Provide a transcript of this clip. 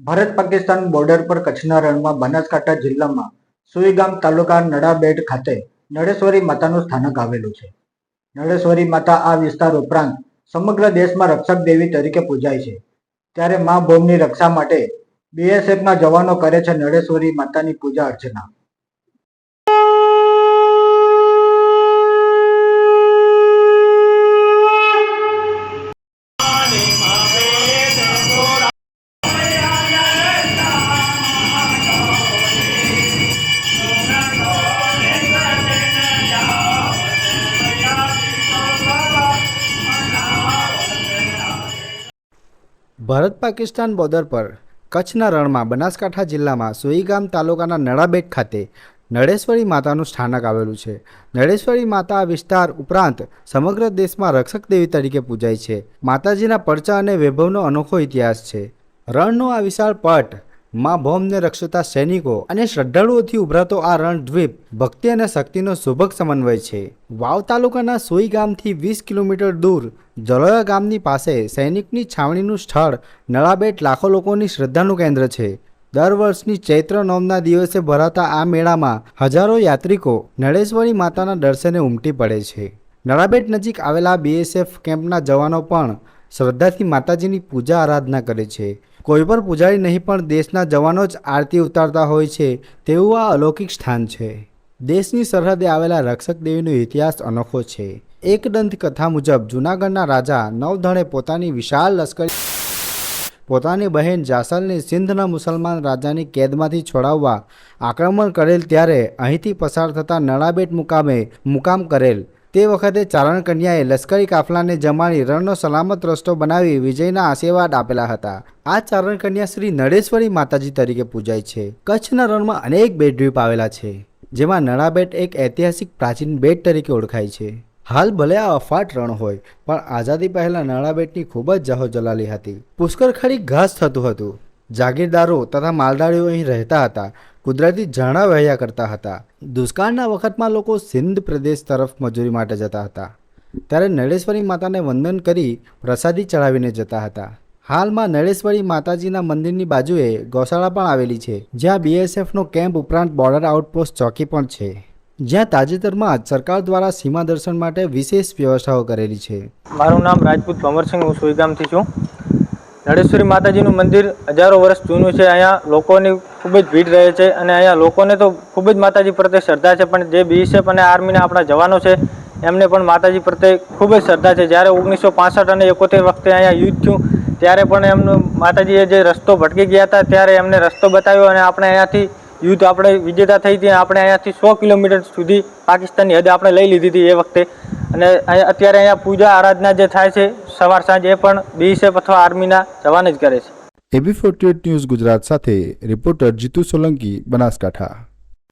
Bharat Pakistan border પર કચ્છના રણમાં બનાસકાંઠા જિલ્લામાં સુઈગામ તાલુકા નડાબેટ ખાતે નળેશ્વરી માતાનું સ્થાનક આવેલું છે. નળેશ્વરી માતા આ વિસ્તાર ઉપરાંત સમગ્ર દેશમાં રક્ષક દેવી તરીકે પૂજાય છે. ત્યારે મા ભૂમની રક્ષા માટે બીએસએફના જવાનો કરે છે નળેશ્વરી માતાની પૂજા અર્ચના. ભારત પાકિસ્તાન બોર્ડર પર કચ્છના રણમાં બનાસકાંઠા જિલ્લામાં સોઈગામ તાલુકાના નળાબેટ ખાતે નળેશ્વરી માતાનું સ્થાનક આવેલું છે. નળેશ્વરી માતા વિસ્તાર ઉપરાંત સમગ્ર દેશમાં રક્ષક દેવી તરીકે પૂજાય છે. માતાજીના પરચા અને વૈભવનો અનોખો ઇતિહાસ છે. રણનો આ વિશાળ પટ માં ભૌમને રક્ષતા સૈનિકો અને શ્રદ્ધાળુઓથી ઉભરાતો આ રણદ્વીપ ભક્તિ અને શક્તિનો સુભગ સમન્વય છે. વાવ તાલુકાના સોઈ ગામથી વીસ કિલોમીટર દૂર જલોયા ગામની પાસે સૈનિકની છાવણીનું સ્થળ નળાબેટ લાખો લોકોની શ્રદ્ધાનું કેન્દ્ર છે. દર વર્ષની ચૈત્ર નોમના દિવસે ભરાતા આ મેળામાં હજારો યાત્રિકો નળેશ્વરી માતાના દર્શને ઉમટી પડે છે. નળાબેટ નજીક આવેલા બીએસએફ કેમ્પના જવાનો પણ શ્રદ્ધાથી માતાજીની પૂજા આરાધના કરે છે. કોઈ પણ પૂજારી નહીં, પણ દેશના જવાનો જ આરતી ઉતારતા હોય છે, તેવું આ અલૌકિક સ્થાન છે. દેશની સરહદે આવેલા રક્ષક દેવીનો ઇતિહાસ અનોખો છે. એક દંત કથા મુજબ, જૂનાગઢના રાજા નવધણે પોતાની વિશાળ લશ્કરી પોતાની બહેન જાસલને સિંધના મુસલમાન રાજાની કેદમાંથી છોડાવવા આક્રમણ કરેલ ત્યારે અહીંથી પસાર થતા નળાબેટ મુકામે મુકામ કરેલ. તે વખતે ચારણ કન્યાએ લશ્કરી કાફલાને જમાડી રણનો સલામત રસ્તો બનાવી વિજયના આશીર્વાદ આપેલા હતા. આ ચારણ કન્યા શ્રી નળેશ્વરી માતાજી તરીકે પૂજાય છે. કચ્છના રણમાં અનેક બેટદ્વીપ આવેલા છે, જેમાં નળાબેટ એક ઐતિહાસિક પ્રાચીન બેટ તરીકે ઓળખાય છે. હાલ ભલે આ અફાટ રણ હોય, પણ આઝાદી પહેલા નળાબેટની ખૂબ જ જહોજલાલી હતી. પુષ્કળ ખાલી ઘાસ થતું હતું. જાગીરદારો તથા માલદારીઓ અહીં રહેતા હતા. કુદરતી ઝરણા વહ્યા કરતા હતા. દુષ્કાળના વખતમાં લોકો સિંધ પ્રદેશ તરફ મજૂરી માટે જતા હતા. ત્યારે નળેશ્વરી માતાને વંદન કરી પ્રસાદી ચઢાવીને જતા હતા. હાલમાં નળેશ્વરી માતાજીના મંદિરની બાજુએ ગૌશાળા પણ આવેલી છે, જ્યાં બીએસએફનો કેમ્પ ઉપરાંત બોર્ડર આઉટપોસ્ટ ચોકી પણ છે. જ્યાં તાજેતરમાં જ સરકાર દ્વારા સીમા દર્શન માટે વિશેષ વ્યવસ્થાઓ કરેલી છે. મારું નામ રાજપૂત ભમરસિંહ હું સુઈગામથી છું. નળેશ્વરી માતાજીનું મંદિર હજારો વર્ષ જૂનું છે. અહીંયા લોકોની ખૂબ જ ભીડ રહે છે અને અહીંયા લોકોને તો ખૂબ જ માતાજી પ્રત્યે શ્રદ્ધા છે, પણ જે બીએસએફ અને આર્મીના આપણા જવાનો છે, એમને પણ માતાજી પ્રત્યે ખૂબ જ શ્રદ્ધા છે. જ્યારે ઓગણીસો પાસઠ અને એકોતેર વખતે અહીંયા યુદ્ધ થયું, ત્યારે પણ એમનું માતાજીએ જે રસ્તો ભટકી ગયા હતા, ત્યારે એમને રસ્તો બતાવ્યો અને આપણે અહીંયાથી યુદ્ધ આપણે વિજેતા થઈ હતી આપણે અહીંયાથી સો કિલોમીટર સુધી પાકિસ્તાનની હદ આપણે લઈ લીધી હતી એ વખતે. અને અત્યારે અહીંયા પૂજા આરાધના જે થાય છે, સવાર સાંજ એ પણ બીએસએફ અથવા આર્મીના જવાન જ કરે છે. એબી ફોર્ટી ન્યૂઝ ગુજરાત સાથે, રિપોર્ટર જીતુ સોલંકી, બનાસકાંઠા.